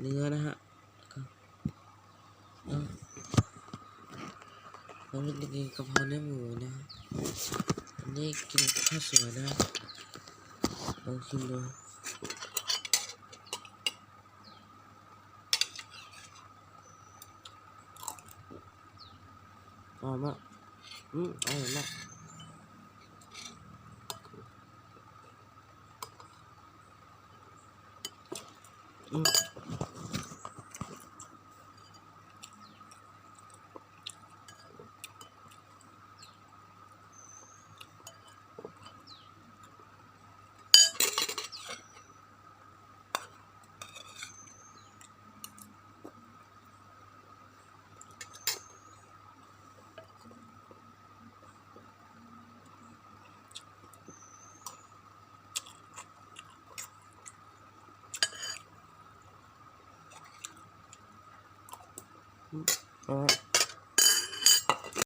เนื้อนะฮะผมจะกินกระเพราเนื้อหมูนะอันนี้กินข้าวสวยนะลองชิมดูหอมอะอืมอร่อยมาก อื Oh.